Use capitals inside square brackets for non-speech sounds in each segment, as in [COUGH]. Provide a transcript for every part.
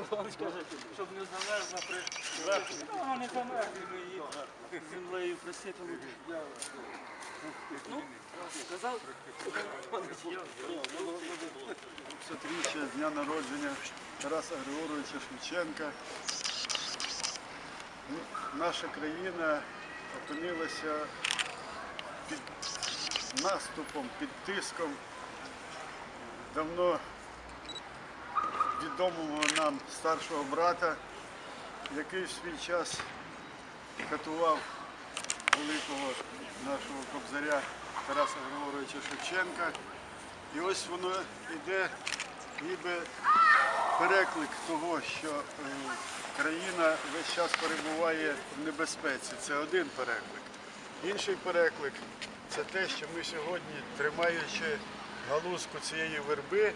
Ну, щоб не замерзла при верху. Ну, не замерзла, ми її землею присипали. Ну, казав, 200-річчя з дня народження Тараса Григоровича Шевченка. Наша країна опинилася під наступом, під тиском давно відомого нам старшого брата, який в свій час катував великого нашого кобзаря Тараса Григоровича Шевченка. І ось воно йде ніби переклик того, що е, країна весь час перебуває в небезпеці. Це один переклик. Інший переклик це те, що ми сьогодні, тримаючи галузку цієї верби,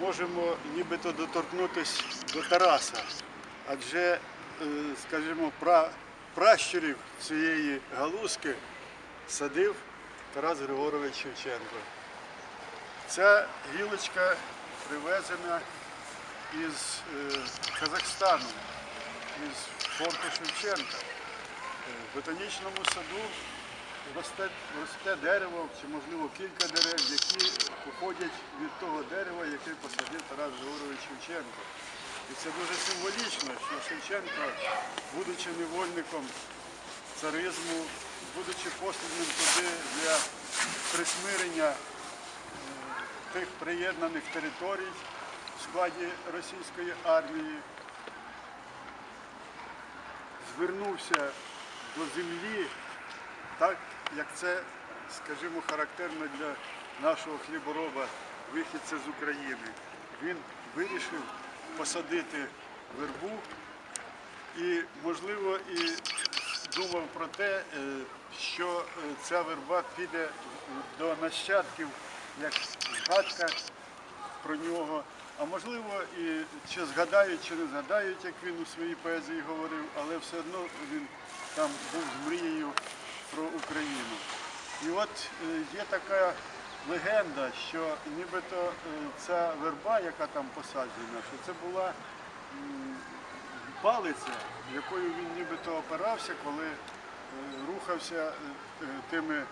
можемо нібито доторкнутися до Тараса. Адже, е, скажімо, пра, пращурів цієї галузки садив Тарас Григорович Шевченко. Ця гілочка привезена із е, Казахстану, із форту Шевченка. Е, В ботанічному саду росте, росте дерево, чи можливо кілька дерев, які походять від того дерева, яке посадив Тарас Григорович Шевченко. І це дуже символічно, що Шевченко, будучи невольником царизму, будучи посланим туди для присмирення тих приєднаних територій складі російської армії, звернувся до землі, так як це, скажімо, характерно для нашого хлібороба, вихідця з України. Він вирішив посадити вербу і, можливо, і думав про те, е, що е, ця верба піде до нащадків як згадка про нього. А можливо, і чи згадають, чи не згадають, як він у своїй поезії говорив, але все одно він там був з мрією про Україну. І от е, є така легенда, що нібито е, ця верба, яка там посаджена, що це була палиця, якою він нібито опирався, коли е, рухався тими,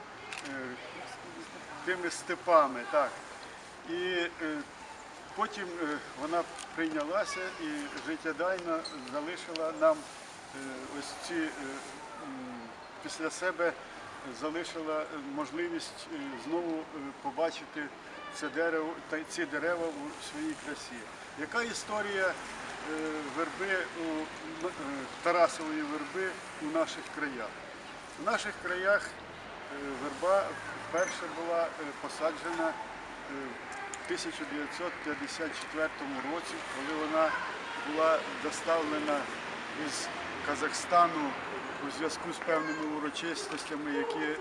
тими степами. Так. І потім е, вона прийнялася і життєдайно залишила нам е, ось ці е, після себе залишила можливість знову побачити це дерево та ці дерева у своїй красі. Яка історія верби у Тарасової верби у наших краях? У наших краях верба вперше була посаджена 1954 році, коли вона була доставлена із Казахстану у зв'язку з певними урочистостями, які, е,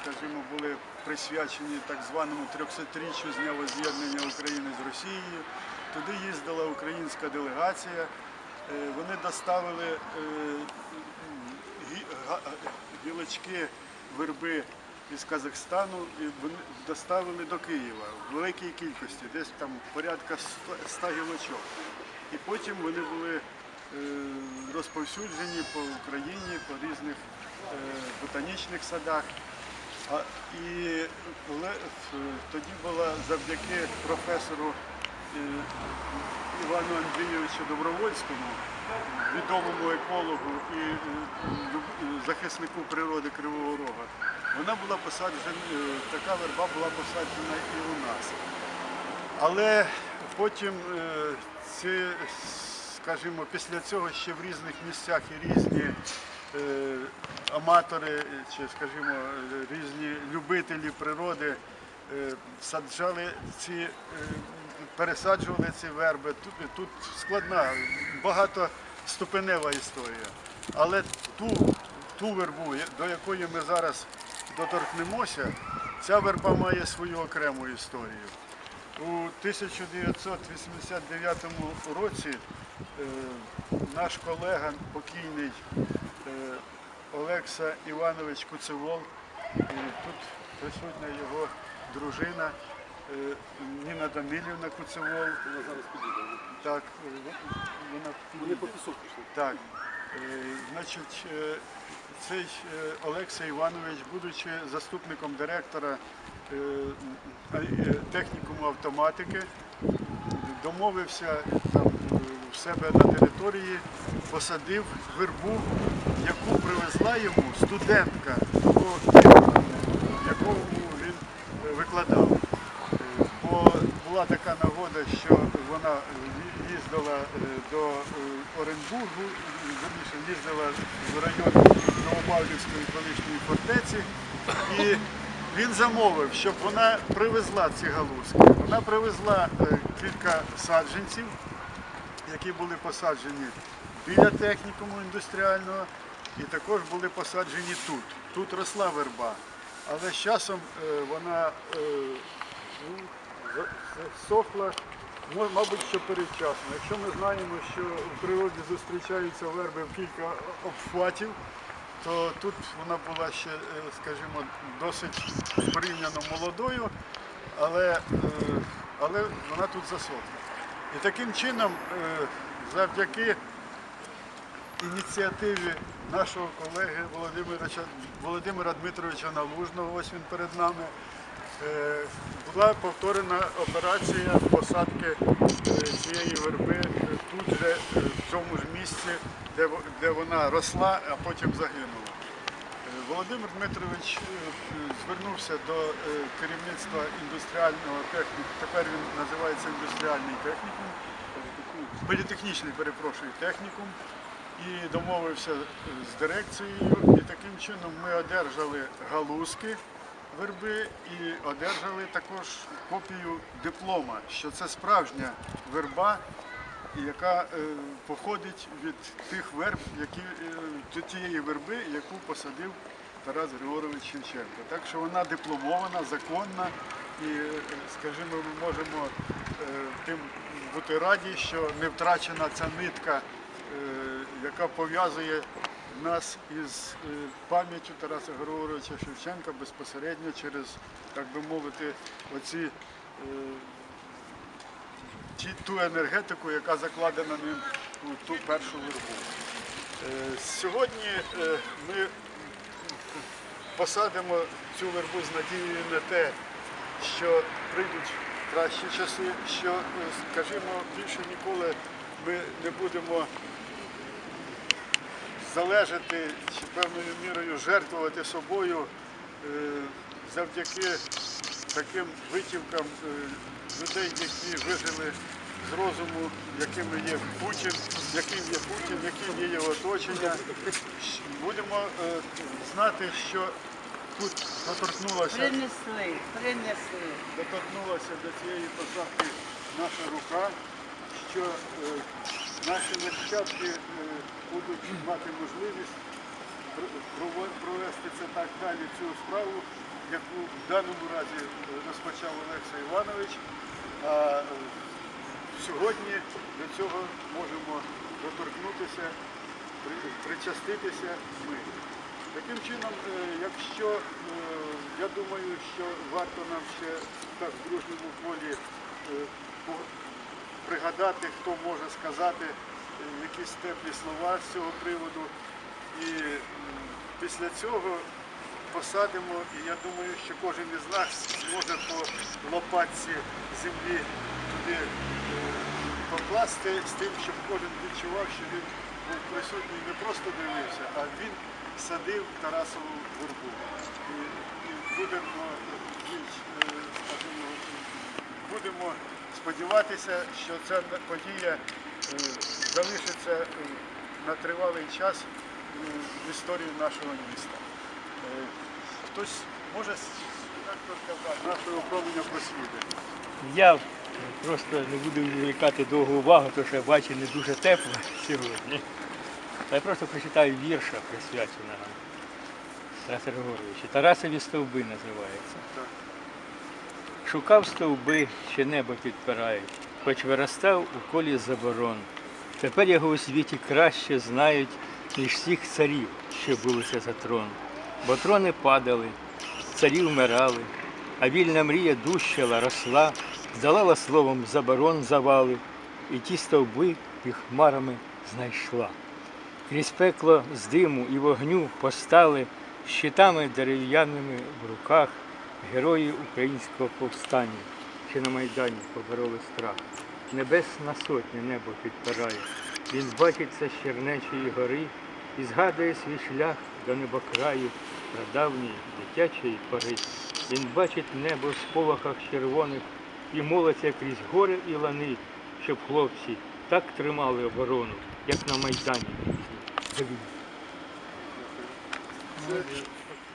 скажімо, були присвячені так званому 300-річчю з дня воз'єднання України з Росією. Туди їздила українська делегація. Е, Вони доставили е, гілочки верби із Казахстану доставили до Києва в великій кількості, десь там порядка 100 100 гілочок. І потім вони були е, розповсюджені по Україні, по різних е, ботанічних садах. І тоді була завдяки професору е, Івану Андрійовичу Добровольському, відомому екологу і захиснику природи Кривого Рога, вона була посаджена, е, така верба була посаджена і у нас. Але потім е, ці, скажімо, після цього ще в різних місцях і різні е, аматори, чи, скажімо, різні любителі природи е, саджали ці, пересаджували ці верби. Тут, тут складна, багатоступенева історія. Але ту, ту вербу, до якої ми зараз доторкнемося, ця верба має свою окрему історію. У 1989 році е, наш колега покійний е, Олекса Іванович Куцевол. Тут присутня його дружина е, Ніна Данилівна Куцевол. Вона зараз підійде. Так, е, вона Вони по пісок пішли. Так. Е, Значить, е, цей е, Олексій Іванович, будучи заступником директора е, е, технікуму автоматики, домовився там в себе на території, посадив вербу, яку привезла йому студентка, технікуму, він викладав. Бо була така нагода, що вона їздила е, до е, Оренбургу, верніше їздила в район Новопавлівської колишньої фортеці, і він замовив, щоб вона привезла ці галузки. Вона привезла е, кілька саджанців, які були посаджені біля технікуму індустріального, і також були посаджені тут. Тут росла верба. Але з часом вона сохла, мабуть, що передчасно. Якщо ми знаємо, що в природі зустрічаються верби в кілька обхватів, то тут вона була ще, е, скажімо, досить порівняно молодою, але, е, але вона тут засохла. І таким чином, е, завдяки ініціативі нашого колеги Володимира, Володимира Дмитровича Налужного, ось він перед нами, е, була повторена операція посадки е, цієї верби е, тут же, е, в цьому ж місці, де, де вона росла, а потім загинула. Е, Володимир Дмитрович е, е, звернувся до е, керівництва індустріального техніку, тепер він називається індустріальний технікум, політехнічний, перепрошую, технікум, і домовився е, з дирекцією. І таким чином ми одержали галузки верби і одержали також копію диплома, що це справжня верба, яка е, походить від тих верб, які, е, тієї верби, яку посадив Тарас Григорович Шевченко. Так що вона дипломована, законна, і, е, скажімо, ми можемо тим бути раді, що не втрачена ця нитка, яка пов'язує нас із е, пам'яттю Тараса Григоровича Шевченка безпосередньо через, так би мовити, оці е, ті- ту енергетику, яка закладена ним у ту першу вербу. Е, Сьогодні ми посадимо цю вербу з надією на те, що прийдуть кращі часи, що, скажімо, більше ніколи ми не будемо залежати чи певною мірою жертвувати собою е, завдяки таким витівкам е, людей, які вижили з розуму, якими є Путін, яким є Путін, яким є його оточення. Будемо е, знати, що тут доторкнулася Принесли, принесли. доторкнулася до цієї посадки наша рука, що наші нащадки е, будуть мати можливість провести це так далі цю справу, яку в даному разі е, розпочав Олекса Іванович. А сьогодні до цього можемо доторкнутися, причаститися ми. Таким чином, е, якщо я думаю, що варто нам ще так в дружньому полі по- пригадати, хто може сказати е, якісь теплі слова з цього приводу. І після цього посадимо, і я думаю, що кожен із нас зможе по лопатці землі туди е, покласти з тим, щоб кожен відчував, що він був присутній, не просто дивився, а він садив Тарасову вербу. І, і будемо, е, більш, е, скажімо, будемо сподіватися, що ця подія е, залишиться е, на тривалий час е, в історії нашого міста. Хтось може як то сказати, нашого проміння просвіти. Я просто не буду відволікати довгу увагу, тому що я бачу не дуже тепло сьогодні. Я просто прочитаю вірша присвяченого Тарасу Григоровичу. Тарасові стовби називається. Шукав стовби, що небо підпирають, хоч виростав у колі заборон. Тепер його у світі краще знають ніж всіх царів, що билися за трон. Бо трони падали, царі вмирали, а вільна мрія дущала, росла, здолала словом заборон завали, і ті стовби їх хмарами знайшла. Крізь пекло з диму і вогню постали щитами дерев'яними в руках герої українського повстання, що на Майдані побороли страх. Небесна сотня небо підпирає. Він бачиться з Чернечої гори і згадує свій шлях до небокраю прадавньої дитячої пори. Він бачить небо в сполохах червоних і молиться крізь гори і лани, щоб хлопці так тримали оборону, як на Майдані.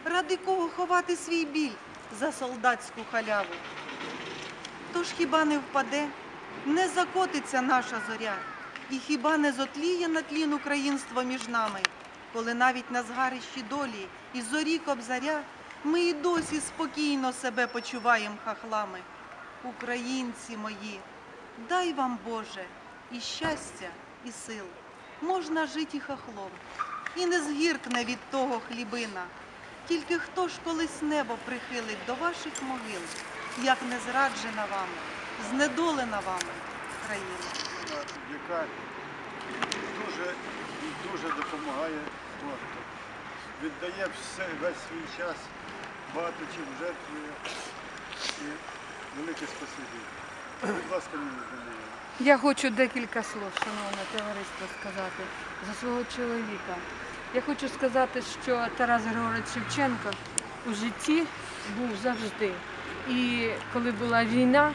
Ради кого ховати свій біль за солдатську халяву? Тож хіба не впаде, не закотиться наша зоря, і хіба не зотліє на тлін українство між нами, коли навіть на згарищі долі і зорі кобзаря ми і досі спокійно себе почуваємо хахлами. Українці мої, дай вам Боже і щастя, і сил. Можна жити хахлом, і не згіркне від того хлібина. Тільки хто ж колись небо прихилить до ваших могил, як не зраджена вами, знедолена вами країна. яка дуже дуже допомагає спорту. Віддає все, весь свій час, багато чим жертвує. І велике спасибі. Будь ласка, мені Данило. Я хочу декілька слов, шановне товариство, сказати за свого чоловіка. Я хочу сказати, що Тарас Григорович Шевченко у житті був завжди. І коли була війна,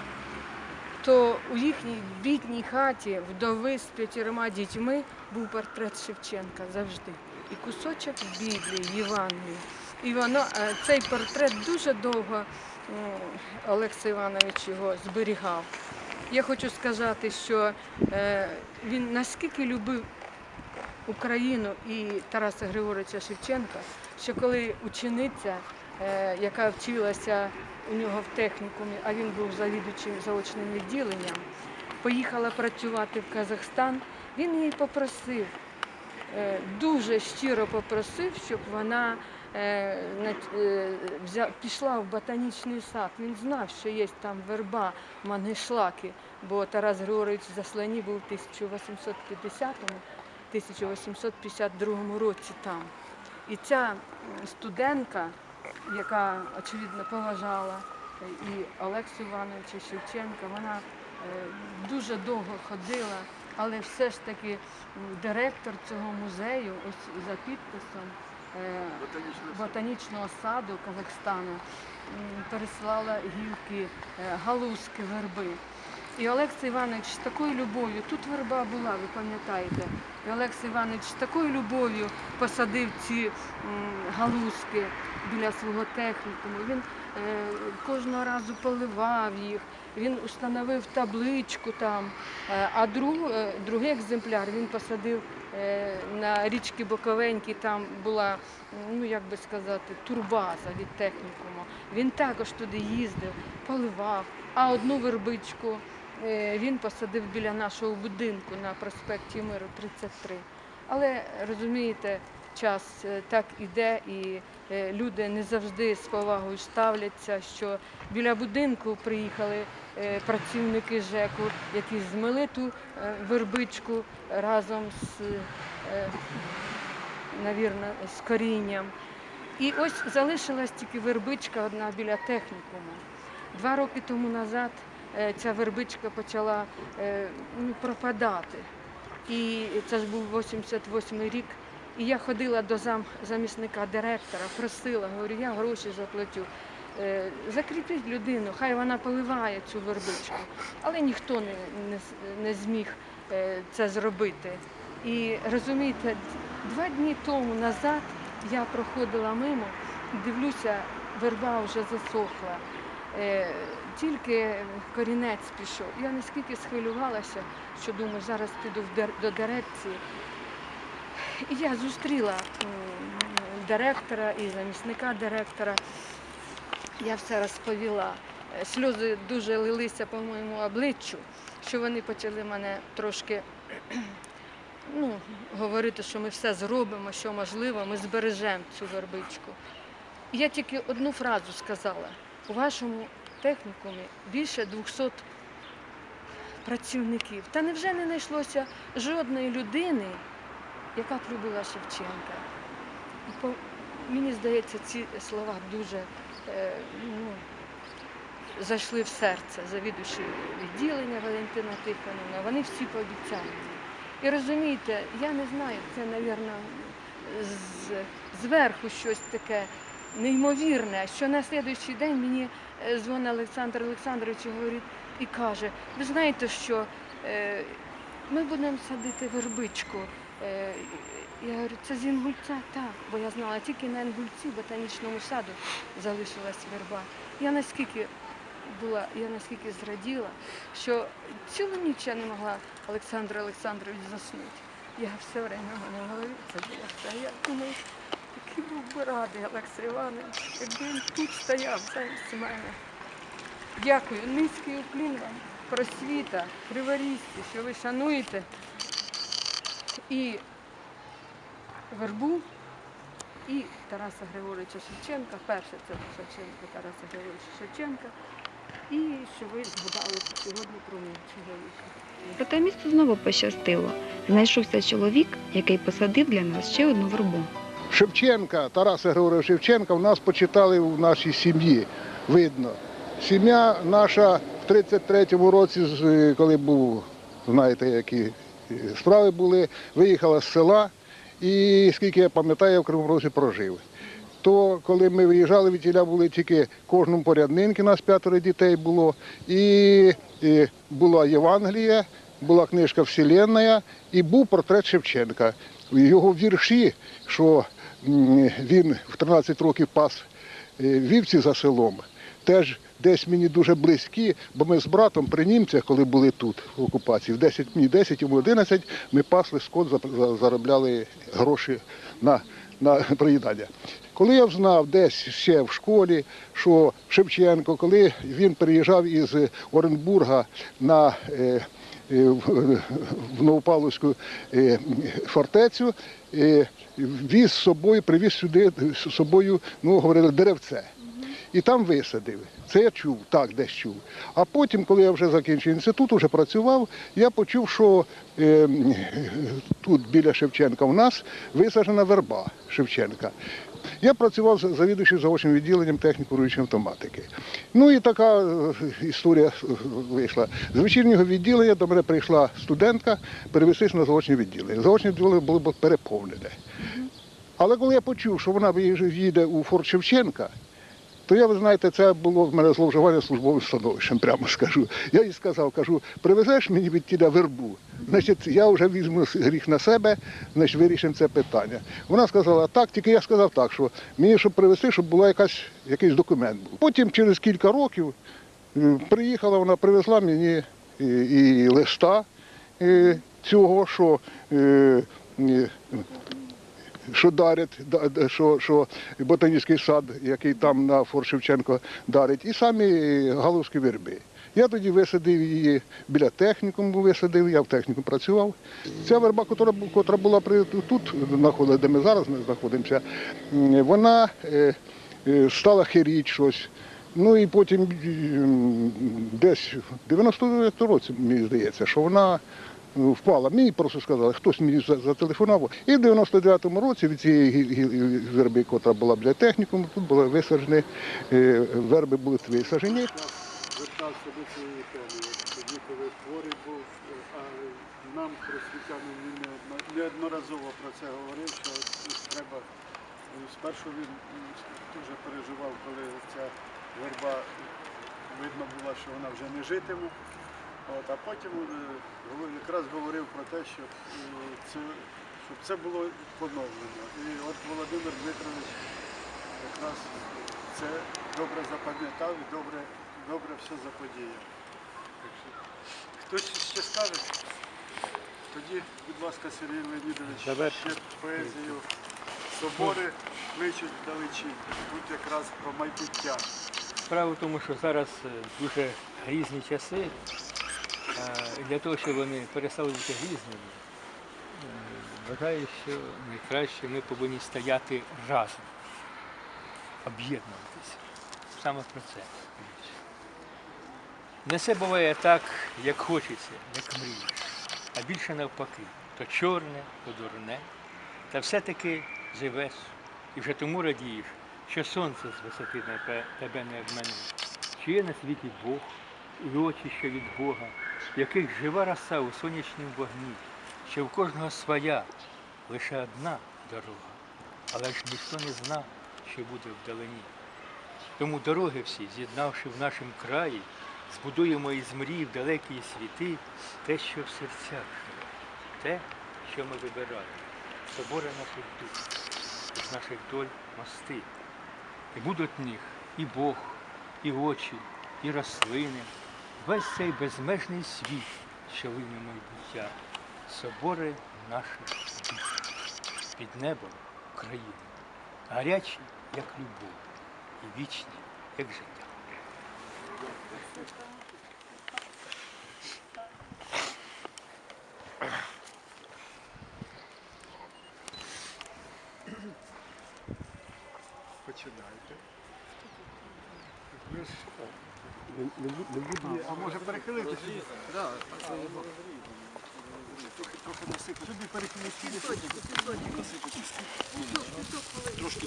то у їхній бідній хаті вдови з п'ятьома дітьми був портрет Шевченка завжди. І кусочок Біблії, Євангелії. І воно, е, цей портрет дуже довго Олексій Іванович його зберігав. Я хочу сказати, що е, він наскільки любив Україну і Тараса Григоровича Шевченка, що коли учениця, е, яка вчилася у нього в технікумі, а він був завідувачем заочним відділенням, поїхала працювати в Казахстан, він її попросив, е, дуже щиро попросив, щоб вона е, пішла в ботанічний сад. Він знав, що є там верба, мангишлаки, бо Тарас Григорович Заслані був в 1850-му, 1852 році там. І ця студентка, яка очевидно поважала і Олексу Івановича Шевченка, вона е, дуже довго ходила, але все ж таки директор цього музею, ось за підписом е, ботанічного саду Казахстану м, переслала гілки е, галузки верби. І Олексій Іванович з такою любов'ю, тут верба була, ви пам'ятаєте, і Олексій Іванович з такою любов'ю посадив ці галузки біля свого технікуму. Він е, кожного разу поливав їх, він установив табличку там, Е, а друг, е, другий екземпляр він посадив на річці Боковенькій, там була, ну як би сказати, турбаза від технікуму. Він також туди їздив, поливав, а одну вербичку він посадив біля нашого будинку на проспекті Миру 33. Але розумієте, час е, так іде, і е, люди не завжди з повагою ставляться, що біля будинку приїхали е, працівники ЖЕКу, які змили ту е, вербичку разом з, е, навірно, з корінням. І ось залишилась тільки вербичка одна біля технікуму. Два роки тому назад е, ця вербичка почала е, ну, пропадати. І це ж був 88-й рік. І я ходила до зам, замісника директора, просила, говорю, я гроші заплатю. Е, Закріпіть людину, хай вона поливає цю вербичку. Але ніхто не, не, не зміг е, це зробити. І розумієте, два дні тому назад я проходила мимо, дивлюся, верба вже засохла. Е, Тільки корінець пішов. Я наскільки схвилювалася, що думаю, зараз піду до дирекції. І я зустріла директора і замісника директора. Я все розповіла. Е, Сльози дуже лилися по моєму обличчю, що вони почали мене трошки [CLEARS THROAT] ну, говорити, що ми все зробимо, що можливо, ми збережемо цю вербичку. Я тільки одну фразу сказала. У вашому технікумі більше 200 працівників. Та невже не знайшлося жодної людини, яка б любила Шевченка? Мені здається, ці слова дуже е, ну, зайшли в серце завідувачі відділення Валентина Тихоновна. Вони всі пообіцяли. І розумієте, я не знаю, це, мабуть, зверху щось таке неймовірне, що на слідуючий день мені дзвонить Олександр Олександрович і каже, ви знаєте, що е, ми будемо садити вербичку. Е, я говорю, це з інгульця? Так, бо я знала тільки на інгульці, ботанічному саду залишилась верба. Я наскільки була, я наскільки зраділа, що цілу ніч я не могла Олександр Олександрович заснути. Я все время в мене голові це було. Я думаю, був би радий Олексій Іванович, якби він тут стояв замість мене. Дякую, низький уклін вам, просвіта, криворізці, що ви шануєте і вербу, і Тараса Григоровича Шевченка. Перше це Шевченко Тараса Григоровича Шевченка. І що ви згадали сьогодні про чоловіка. Проте місту знову пощастило. Знайшовся чоловік, який посадив для нас ще одну вербу. Шевченка, Тараса Григоровича Шевченка в нас почитали в нашій сім'ї. Видно. Сім'я наша в 33-му році, коли був, знаєте, які е, справи були, виїхала з села і, скільки я пам'ятаю, я в Кривому Розі прожив. То коли ми виїжджали, від були тільки кожному поряднинки, нас п'ятеро дітей було, і, і була Євангелія, була книжка Вселенная і був портрет Шевченка. Його вірші, що він в 13 років пас е, вівці за селом, теж десь мені дуже близькі, бо ми з братом при німцях, коли були тут в окупації, в 10, мені 10, йому 11, ми пасли скот, за- за- заробляли гроші на, на приїдання. Коли я знав десь ще в школі, що Шевченко, коли він приїжджав із Оренбурга на е, в- в Новопавловську е, фортецю, е, віз з собою, привіз сюди з собою, ну, говорили, деревце. І там висадив. Це я чув, так, десь чув. А потім, коли я вже закінчив інститут, вже працював, я почув, що е, тут біля Шевченка в нас висаджена верба Шевченка. Я працював за- завідуючим заочним відділенням техніко-ручної автоматики. Ну і така е, історія е, вийшла. З вечірнього відділення до мене прийшла студентка перевестись на заочне відділення. Заочне відділення було переповнене. Але коли я почув, що вона їде у Форт Шевченка, то я, ви знаєте, це було в мене зловживання службовим становищем, прямо скажу. Я їй сказав, кажу, привезеш мені від тіля вербу, значить, я вже візьму гріх на себе, значить, вирішимо це питання. Вона сказала, так, тільки я сказав так, що мені, щоб привезти, щоб була якась, якийсь документ був. Потім через кілька років е, приїхала, вона привезла мені і, і листа е, цього, що е, е, що дарять, да- да- що, що ботанічний сад, який там на Фор Шевченко дарить, і самі галузькі верби. Я тоді висадив її біля технікуму, висадив, я в технікумі працював. Ця верба, котра, була тут, де ми зараз знаходимося, вона е, е, стала херіть щось. Ну і потім десь в 99 році, мені здається, що вона впала. Мені просто сказали, хтось мені зателефонував. І в 99-му році від цієї верби, яка була біля технікуму, тут були висаджені, е, верби були висаджені. Тоді, коли хворий був, а нам, просвітянам, він неодноразово про це говорив, що треба. Спершу він дуже переживав, коли ця верба видно було, що вона вже не житиме. От, а потім е, якраз говорив про те, що е, це, щоб це було поновлено. І от Володимир Дмитрович якраз це добре запам'ятав і добре, добре все заподіяв. Хтось ще скаже? Тоді, будь ласка, Сергій Леонідович, ще поезію собори кличуть далечі. Тут якраз про майбуття. Справа в тому, що зараз е, дуже різні часи. Для того, щоб вони перестали бути різними, вважаю, що найкраще ми повинні стояти разом, об'єднуватися. Саме про це. Не все буває так, як хочеться, як мрієш, а більше навпаки. То чорне, то дурне. Та все-таки живеш і вже тому радієш, що сонце з висоти тебе, не обмане. Чи є на світі Бог, і очі, що від Бога, в яких жива роса у сонячнім вогні, що в кожного своя, лише одна дорога, але ж ніхто не зна, що буде вдалині. Тому дороги всі, з'єднавши в нашому краї, збудуємо із мрій далекі світи те, що в серцях живе, те, що ми вибираємо, собори наших душ, із наших доль мости. І будуть в них і Бог, і очі, і рослини, весь цей безмежний світ, що вимі майбуття, собори наших душ, під небом України, гарячі, як любов, і вічні, як життя. Починайте. Ви ж, А може перехилитися? Трохи насипати. Сюди перехилитися. Трошки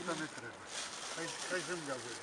пісок. Багато не треба. Хай, хай земля буде.